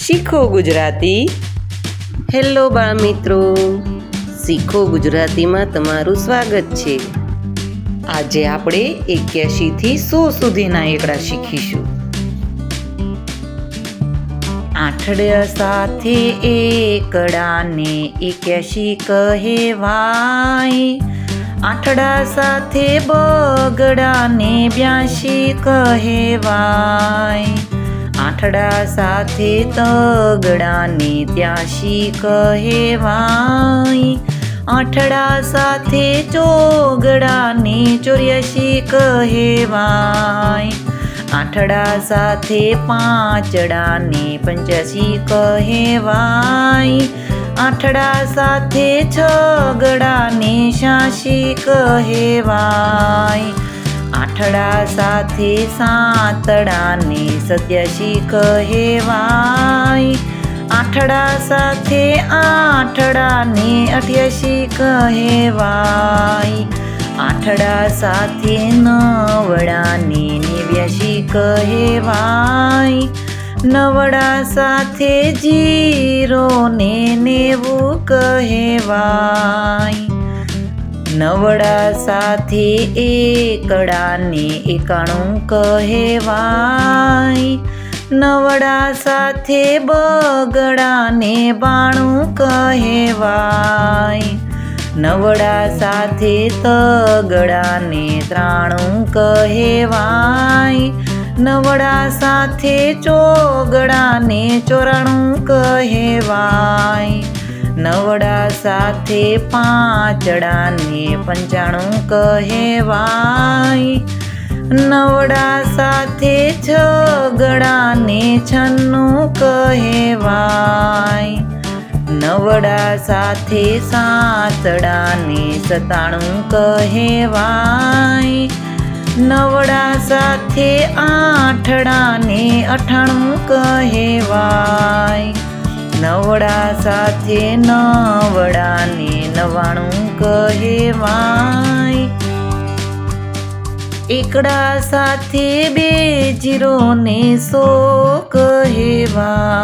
શીખો ગુજરાતી. હેલો બાળ મિત્રો શીખો ગુજરાતીમાં તમારું સ્વાગત છે. આજે આપણે એક્યાશીથી સો સુધીના એકડા શીખીશું. આઠડ્યા સાથે એકડાને એક્યાશી કહેવાય. આઠડા સાથે બગડાને બ્યાશી કહેવાય. આઠડા સાથે તગડાને ત્યાશી કહેવાય. આઠડા સાથે ચોગડાને ચોર્યાશી કહેવાય. આઠડા સાથે પાંચડાને પંચ્યાસી કહેવાય. આઠડા સાથે છગડાને શાશી કહેવાય. આઠડા સાથે સાતડાને સત્યાશી કહેવાય. આઠડા સાથે આઠડાને અઠ્યાસી કહેવાય. આઠડા સાથે નવડાને નેવ્યાસી કહેવાય. નવડા સાથે જીરો ને નેવું કહેવાય. નવડા સાથે એકડાને એકાણું કહેવાય. નવડા સાથે બગડાને બાણું કહેવાય. નવડા સાથે તગડાને ત્રાણું કહેવાય. નવડા સાથે ચોગડાને ચોરાણું કહેવાય. નવડા સાથે પાંચડાને પંચાણું કહેવાય. નવડા સાથે છગડાને છન્નું કહેવાય. નવડા સાથે સાતડાને સતાણું કહેવાય. નવડા સાથે આઠડાને અઠાણું કહેવાય. નવડા સાથે નવડાને નવાણું કહેવાય. એકડા સાથે બે જીરો ને સો કહેવાય.